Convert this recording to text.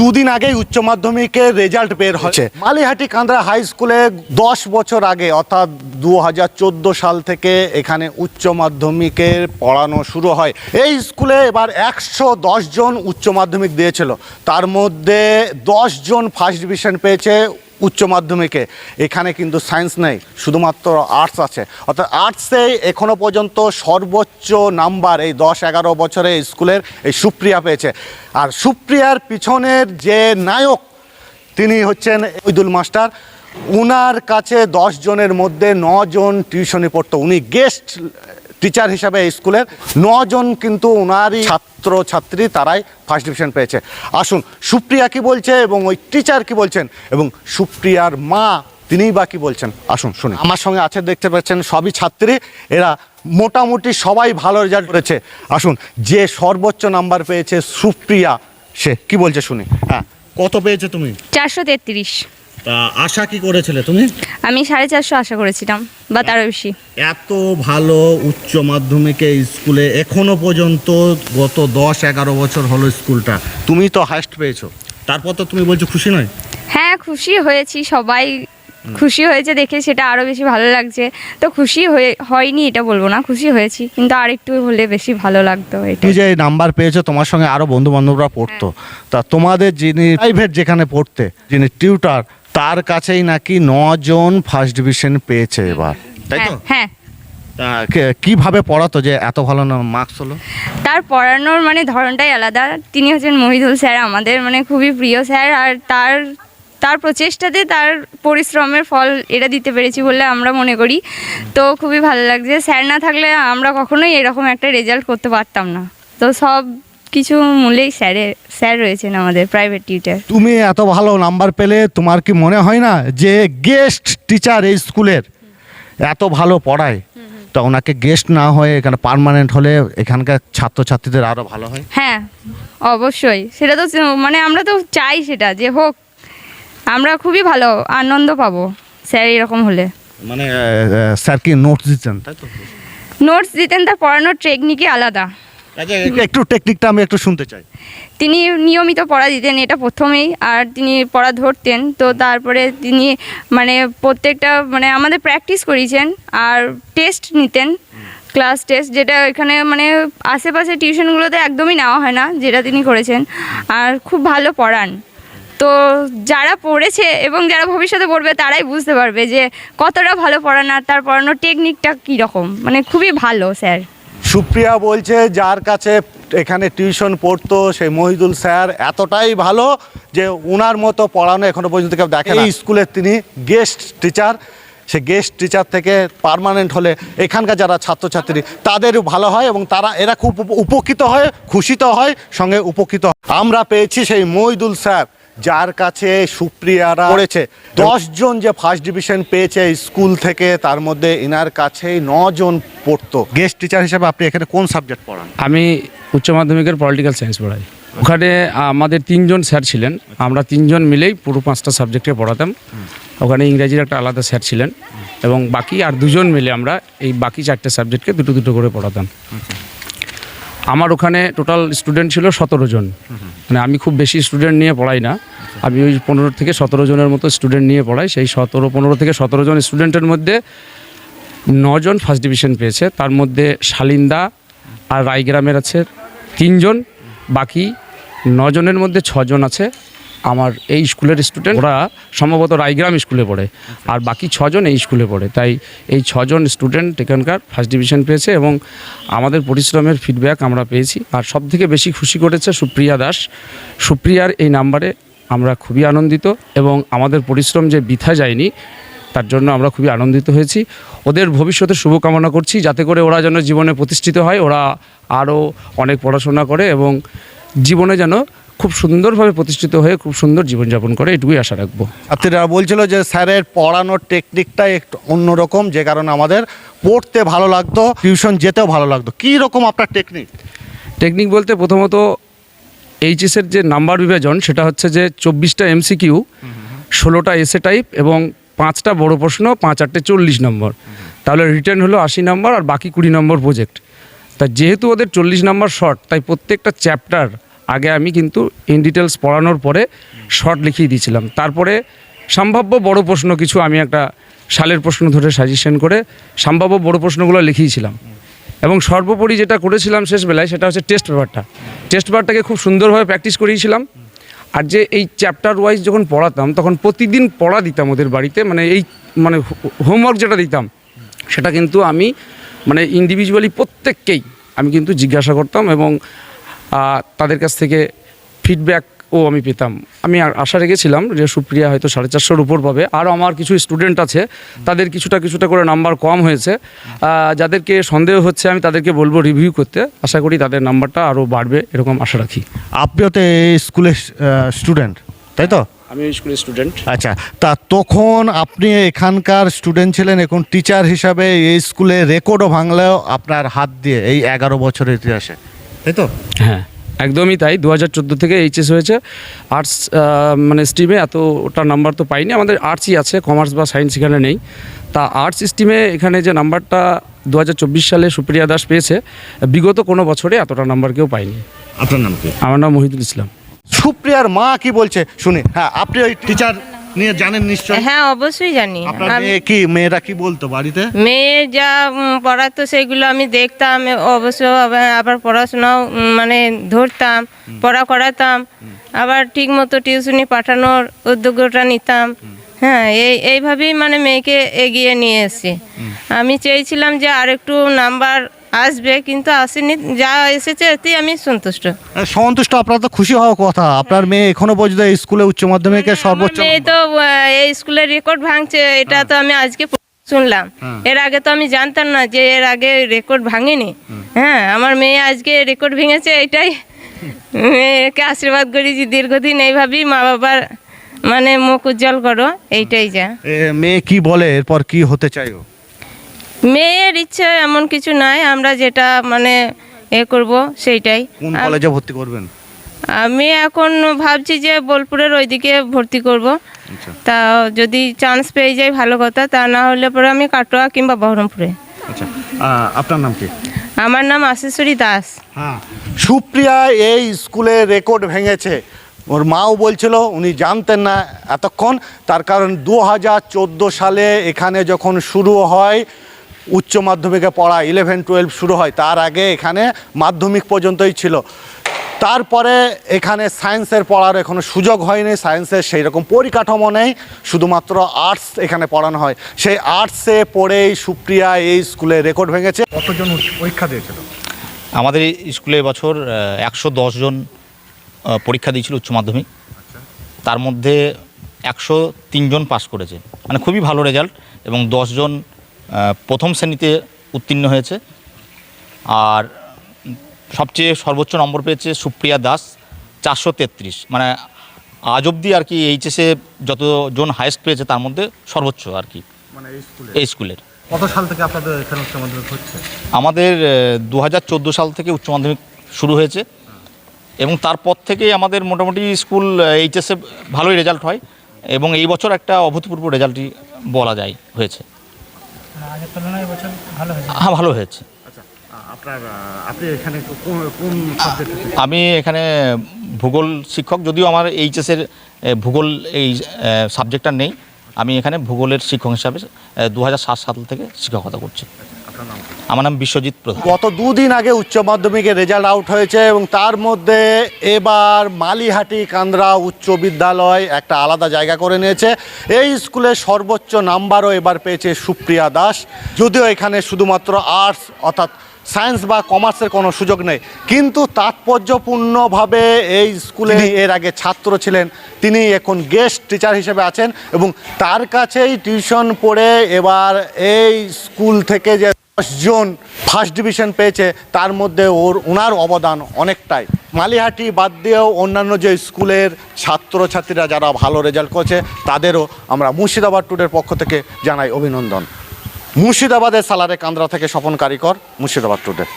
দুদিন আগেই উচ্চ মাধ্যমিকের রেজাল্ট বের হচ্ছে মালিহাটি কান্দ্রা হাই স্কুলে দশ বছর আগে অর্থাৎ দু হাজার চোদ্দ সাল থেকে এখানে উচ্চ মাধ্যমিকের পড়ানো শুরু হয়। এই স্কুলে এবার একশো দশ জন উচ্চ মাধ্যমিক দিয়েছিল। তার মধ্যে দশ জন ফার্স্ট ডিভিশন পেয়েছে উচ্চ মাধ্যমিকে। এখানে কিন্তু সায়েন্স নেই, শুধুমাত্র আর্টস আছে। অর্থাৎ আর্টসে এখনও পর্যন্ত সর্বোচ্চ নাম্বার এই দশ এগারো বছরে স্কুলের এই সুপ্রিয়া পেয়েছে। আর সুপ্রিয়ার পিছনের যে নায়ক, তিনি হচ্ছেন ঈদুল মাস্টার। উনার কাছে দশ জনের মধ্যে নজন টিউশনি পড়তো। উনি গেস্ট টিচার হিসাবে এই স্কুলের নজন কিন্তু ওনারই ছাত্র ছাত্রী তারাই ফার্স্ট ডিভিশন পেয়েছে। আসুন সুপ্রিয়া কি বলছে এবং ওই টিচার কি বলছেন এবং সুপ্রিয়ার মা তিনিই বা কি বলছেন? আসুন শুনি। আমার সঙ্গে আছে দেখতে পাচ্ছেন সবই ছাত্রী। এরা মোটামুটি সবাই ভালো রেজাল্ট করেছে। আসুন যে সর্বোচ্চ নাম্বার পেয়েছে সুপ্রিয়া সে কি বলছে শুনি। হ্যাঁ কত পেয়েছে তুমি? চারশো তেত্রিশ। তা আশা কি করেছিলে তুমি? আমি সাড়ে চারশো আশা করেছিলাম বা তারও বেশি। এত ভালো উচ্চ মাধ্যমিকে স্কুলে এখনও পর্যন্ত গত দশ এগারো বছর হলো স্কুলটা। তুমি তো হাইস্ট পেয়েছ। তারপর তো তুমি বলছো খুশি নয়? হ্যাঁ খুশি হয়েছি সবাই খুশি হয়েছে দেখে সেটা আরও বেশি ভালো লাগছে। তো খুশি হয়ে হয়নি এটা বলব না খুশি হয়েছি কিন্তু আর একটু হলে বেশি ভালো লাগতো এটা। তুমি যে নাম্বার পেয়েছ তোমার সঙ্গে আরও বন্ধু বান্ধবরা পড়তো তা তোমাদের যিনি প্রাইভেট যেখানে পড়তে যিনি টিউটার তার কাছেই নাকি জন ফার্স্ট ডিভিশন পেয়েছে এবার তাই তো? হ্যাঁ। হ্যাঁ তা কে- কীভাবে পড়াতো যে এত ভালো না মার্কস হলো? তার পড়ানোর মানে ধরনটাই আলাদা। তিনি হচ্ছেন মহিদুল স্যার আমাদের মানে খুবই প্রিয় স্যার আর তার তার প্রচেষ্টাতে তার পরিশ্রমের ফল এটা দিতে পেরেছি বলে আমরা মনে করি। তো খুবই ভালো লাগছে। স্যার না থাকলে আমরা কখনোই এরকম একটা রেজাল্ট করতে পারতাম না। তো সব কিছু মূলেই স্যারের স্যার রয়েছেন আমাদের প্রাইভেট টিউটার তুমি এত ভালো নাম্বার পেলে তোমার কি মনে হয় না যে গেস্ট টিচার এই স্কুলের? এত ভালো পড়ায়। তা ওনাকে গেস্ট না হয়ে এখানে পার্মানেন্ট হলে এখানকার ছাত্রছাত্রীদের আরও ভালো হয়? হ্যাঁ অবশ্যই। সেটা তো মানে আমরা তো চাই সেটা যে হোক আমরা খুবই ভালো আনন্দ পাবো স্যার এরকম হলে। মানে স্যার কি নোটস দিতেন তাই তো? নোটস দিতেন তার পড়ানোর টেকনিকই আলাদা। আচ্ছা একটু- টেকনিকটা আমি একটু শুনতে চাই। তিনি নিয়মিত পড়া দিতেন, এটা প্রথমেই, আর তিনি পড়া ধরতেন। তো তারপরে তিনি মানে প্রত্যেকটা মানে আমাদের প্র্যাকটিস করিয়েছেন আর টেস্ট নিতেন। ক্লাস টেস্ট যেটা এখানে মানে আশেপাশে টিউশনগুলোতে একদমই নেওয়া হয় না, যেটা তিনি করেছেন। আর খুব ভালো পড়ান। তো যারা পড়েছে এবং যারা ভবিষ্যতে পড়বে, তারাই বুঝতে পারবে যে কতটা ভালো পড়ান আর তার পড়ানোর টেকনিকটা কীরকম। মানে খুবই ভালো, স্যার। সুপ্রিয়া বলছে, যার কাছে এখানে টিউশন পড়তো সেই মহিদুল স্যার, এতটাই ভালো যে ওনার মতো পড়ানো এখনও পর্যন্ত কেউ দেখে এই স্কুলের তিনি গেস্ট টিচার সে গেস্ট টিচার থেকে পার্মানেন্ট হলে এখানকার যারা ছাত্রছাত্রী, তাদেরও ভালো হয় এবং তারা, এরা খুব উপ- উপকৃত হয়, খুশিত হয়, সঙ্গে উপকৃত। আমরা পেয়েছি সেই মহিদুল স্যার যার কাছে সুপ্রিয়ারা পড়েছে। দশ জন যে ফার্স্ট ডিভিশন পেয়েছে স্কুল থেকে তার মধ্যে এনার কাছেই জন পড়তো। গেস্ট টিচার হিসেবে আপনি এখানে কোন সাবজেক্ট পড়ান? আমি উচ্চ মাধ্যমিকের পলিটিক্যাল সায়েন্স পড়াই। ওখানে আমাদের তিনজন স্যার ছিলেন। আমরা তিনজন মিলেই পুরো পাঁচটা সাবজেক্টে পড়াতাম। ওখানে ইংরাজির একটা আলাদা স্যার ছিলেন এবং বাকি আর দুজন মিলে আমরা এই বাকি চারটে সাবজেক্টকে দুটো দুটো করে পড়াতাম। আমার ওখানে টোটাল স্টুডেন্ট ছিল সতেরো জন। মানে আমি খুব বেশি স্টুডেন্ট নিয়ে পড়াই না। আমি ওই পনেরো থেকে সতেরো জনের মতো স্টুডেন্ট নিয়ে পড়াই। সেই সতেরো, পনেরো থেকে সতেরো জন স্টুডেন্টের মধ্যে নজন ফার্স্ট ডিভিশন পেয়েছে। তার মধ্যে শালিন্দা আর রায়গ্রামের আছে তিনজন। বাকি নজনের মধ্যে ছজন আছে। আমার এই স্কুলের স্টুডেন্ট ওরা সম্ভবত রায়গ্রাম স্কুলে পড়ে। আর বাকি ছজন এই স্কুলে পড়ে। তাই এই ছজন স্টুডেন্ট এখানকার ফার্স্ট ডিভিশন পেয়েছে এবং আমাদের পরিশ্রমের ফিডব্যাক আমরা পেয়েছি। আর সব থেকে বেশি খুশি করেছে সুপ্রিয়া দাস। সুপ্রিয়ার এই নাম্বারে আমরা খুবই আনন্দিত এবং আমাদের পরিশ্রম যে বৃথা যায়নি তার জন্য আমরা খুবই আনন্দিত হয়েছি। ওদের ভবিষ্যতে শুভকামনা করছি যাতে করে ওরা যেন জীবনে প্রতিষ্ঠিত হয় ওরা আরও অনেক পড়াশোনা করে এবং জীবনে যেন খুব সুন্দরভাবে প্রতিষ্ঠিত হয়ে খুব সুন্দর জীবনযাপন করে এটুকুই আশা রাখব। ছাত্রীরা বলছিল যে স্যারের পড়ানোর টেকনিকটা একটু অন্যরকম যে কারণে আমাদের পড়তে ভালো লাগতো টিউশন যেতেও ভালো লাগতো। কী রকম আপনার টেকনিক টেকনিক বলতে প্রথমত এইচএসের যে নাম্বার বিভাজন সেটা হচ্ছে যে চব্বিশটা এমসিকিউ ষোলোটা এসে টাইপ এবং পাঁচটা বড় প্রশ্ন পাঁচ আটটে চল্লিশ নম্বর। তাহলে রিটার্ন হলো আশি নম্বর আর বাকি কুড়ি নম্বর প্রজেক্ট তা যেহেতু ওদের চল্লিশ নম্বর শর্ট তাই প্রত্যেকটা চ্যাপ্টার আগে আমি কিন্তু ইন ডিটেলস পড়ানোর পরে শর্ট লিখিয়ে দিয়েছিলাম। তারপরে সম্ভাব্য বড় প্রশ্ন কিছু আমি একটা সালের প্রশ্ন ধরে সাজেশন করে সম্ভাব্য বড় প্রশ্নগুলো লিখিয়েছিলাম। এবং সর্বোপরি যেটা করেছিলাম শেষ বেলায় সেটা হচ্ছে টেস্ট পেপারটা টেস্ট পেপারটাকে খুব সুন্দরভাবে প্র্যাকটিস করিয়েছিলাম। আর যে এই চ্যাপ্টার ওয়াইজ যখন পড়াতাম, তখন প্রতিদিন পড়া দিতাম ওদের বাড়িতে মানে এই মানে হোমওয়ার্ক যেটা দিতাম, সেটা কিন্তু আমি মানে ইন্ডিভিজুয়ালি প্রত্যেককেই আমি কিন্তু জিজ্ঞাসা করতাম এবং তাদের কাছ থেকে ফিডব্যাকও আমি পেতাম। আমি আর আশা রেখেছিলাম যে সুপ্রিয়া হয়তো সাড়ে চারশোর উপর পাবে। আরও আমার কিছু স্টুডেন্ট আছে তাদের কিছুটা কিছুটা করে নাম্বার কম হয়েছে। যাদেরকে সন্দেহ হচ্ছে আমি তাদেরকে বলব রিভিউ করতে। আশা করি তাদের নাম্বারটা আরও বাড়বে এরকম আশা রাখি। আপনিও তো এই স্কুলের স্টুডেন্ট তাই তো? আমি স্কুলের স্টুডেন্ট আচ্ছা তা তখন আপনি এখানকার স্টুডেন্ট ছিলেন এখন টিচার হিসাবে এই স্কুলে রেকর্ডও ভাঙলেও আপনার হাত দিয়ে এই এগারো বছরের ইতিহাসে। তাই তো? হ্যাঁ একদমই তাই। দু হাজার চোদ্দ থেকে এইচএস হয়েছে। আর্টস মানে স্ট্রিমে এতটা নাম্বার তো পাইনি। আমাদের আর্টসই আছে কমার্স বা সায়েন্স এখানে নেই। তা আর্টস স্ট্রিমে এখানে যে নাম্বারটা দু হাজার চব্বিশ সালে সুপ্রিয়া দাস পেয়েছে বিগত কোনো বছরে এতটা নাম্বার কেউ পাইনি আপনার নাম কি? আমার নাম মহিদুল ইসলাম। সুপ্রিয়ার মা কি বলছে? শুনে হ্যাঁ আপনি ওই টিচার নিয়ে জানেন নিশ্চয়ই? হ্যাঁ অবশ্যই জানি। আপনার মেয়ে কি মেয়েরা কি বলতো বাড়িতে? মেয়ে যা পড়াতো সেগুলো আমি দেখতাম অবশ্য আবার- আবার পড়াশোনাও মানে ধরতাম পড়া করাতাম আবার ঠিক মতো টিউশনি পাঠানোর উদ্যোগটা নিতাম। হ্যাঁ এই এইভাবেই মানে মেয়েকে এগিয়ে নিয়ে এসেছি। আমি চেয়েছিলাম যে আরেকটু নাম্বার আসবে কিন্তু আসেনি। যা এসেছে এতেই আমি সন্তুষ্ট। সন্তুষ্ট আপনার তো খুশি হওয়ার কথা। আপনার মেয়ে এখনও পর্যন্ত এই স্কুলে উচ্চ মাধ্যমিকের সর্বোচ্চ মেয়ে তো এই স্কুলের রেকর্ড ভাঙছে এটা তো আমি আজকে শুনলাম। এর আগে তো আমি জানতাম না যে এর আগে রেকর্ড ভাঙেনি। হ্যাঁ আমার মেয়ে আজকে রেকর্ড ভেঙেছে এটাই। মেয়েকে আশীর্বাদ করি যে দীর্ঘদিন এইভাবেই মা বাবার মানে মুখ উজ্জ্বল করো এইটাই যা। মেয়ে কি বলে? এরপর কি হতে চাই ও? মেয়ের ইচ্ছে এমন কিছু নাই আমরা যেটা মানে এ করব সেইটাই। কোন কলেজে ভর্তি করবেন? আমি এখন ভাবছি যে বোলপুরের ওইদিকে ভর্তি করব। আচ্ছা। তা যদি চান্স পেয়ে যাই ভালো কথা তা না হলে পরে আমি কাটোয়া কিংবা বহরমপুরে। আচ্ছা আপনার নাম কি? আমার নাম আশিসুরি দাস। হ্যাঁ সুপ্রিয়া এই স্কুলে রেকর্ড ভেঙেছে। ওর মাও বলছিল উনি জানতেন না এতক্ষণ। তার কারণ দু হাজার চোদ্দ সালে এখানে যখন শুরু হয় উচ্চ মাধ্যমিকে পড়া ইলেভেন টুয়েলভ শুরু হয়। তার আগে এখানে মাধ্যমিক পর্যন্তই ছিল। তারপরে এখানে সায়েন্সের পড়ার এখনও সুযোগ হয়নি। সায়েন্সের সেই রকম পরিকাঠামো নেই। শুধুমাত্র আর্টস এখানে পড়ানো হয়। সেই আর্টসে পড়েই সুপ্রিয়া এই স্কুলে রেকর্ড ভেঙেছে। কতজন পরীক্ষা দিয়েছিল? আমাদের স্কুলে বছর একশো জন পরীক্ষা দিয়েছিল উচ্চ মাধ্যমিক। তার মধ্যে একশো তিনজন পাস করেছে। মানে খুবই ভালো রেজাল্ট এবং দশজন আহ, প্রথম শ্রেণীতে উত্তীর্ণ হয়েছে। আর সবচেয়ে সর্বোচ্চ নম্বর পেয়েছে সুপ্রিয়া দাস চারশো তেত্রিশ। মানে আজ অবধি আর কি এইচএসে যতজন হায়েস্ট পেয়েছে তার মধ্যে সর্বোচ্চ আর কি। মানে এই স্কুলের। কত সাল থেকে আপনাদের এখানে উচ্চ মাধ্যমিক হচ্ছে? আমাদের দু হাজার চোদ্দ সাল থেকে উচ্চ মাধ্যমিক শুরু হয়েছে। এবং তারপর থেকেই আমাদের মোটামুটি স্কুল এইচএসে ভালোই রেজাল্ট হয়। এবং এই বছর একটা অভূতপূর্ব রেজাল্টই বলা যায় হয়েছে। হ্যাঁ ভালো হয়েছে। আচ্ছা আপনার আপনি এখানে কোন কোন সাবজেক্ট আমি এখানে ভূগোল শিক্ষক যদিও আমার এইচএসের ভূগোল এই সাবজেক্টটা নেই। আমি এখানে ভূগোলের শিক্ষক হিসাবে দু হাজার সাত সাল থেকে শিক্ষকতা করছি। আমার নাম বিশ্বজিৎ প্রধান। গত দুদিন আগে উচ্চ মাধ্যমিকের রেজাল্ট আউট হয়েছে এবং তার মধ্যে এবার মালিহাটি কান্দ্রা উচ্চ বিদ্যালয় একটা আলাদা জায়গা করে নিয়েছে। এই স্কুলে সর্বোচ্চ নাম্বারও এবার পেয়েছে সুপ্রিয়া দাস। যদিও এখানে শুধুমাত্র আর্টস অর্থাৎ সায়েন্স বা কমার্সের কোনো সুযোগ নেই। কিন্তু তাৎপর্যপূর্ণভাবে এই স্কুলে এর আগে ছাত্র ছিলেন। তিনি এখন গেস্ট টিচার হিসেবে আছেন এবং তার কাছেই টিউশন পড়ে এবার এই স্কুল থেকে যে জন ফার্স্ট ডিভিশন পেয়েছে, তার মধ্যে ওর ওনার অবদান অনেকটাই। মালিহাটি বাদ দিয়েও অন্যান্য যে স্কুলের ছাত্রছাত্রীরা যারা ভালো রেজাল্ট করেছে, তাদেরও আমরা মুর্শিদাবাদ টুডের পক্ষ থেকে জানাই অভিনন্দন। মুর্শিদাবাদের সালারে কান্দ্রা থেকে স্বপন কারিকর, মুর্শিদাবাদ টুডে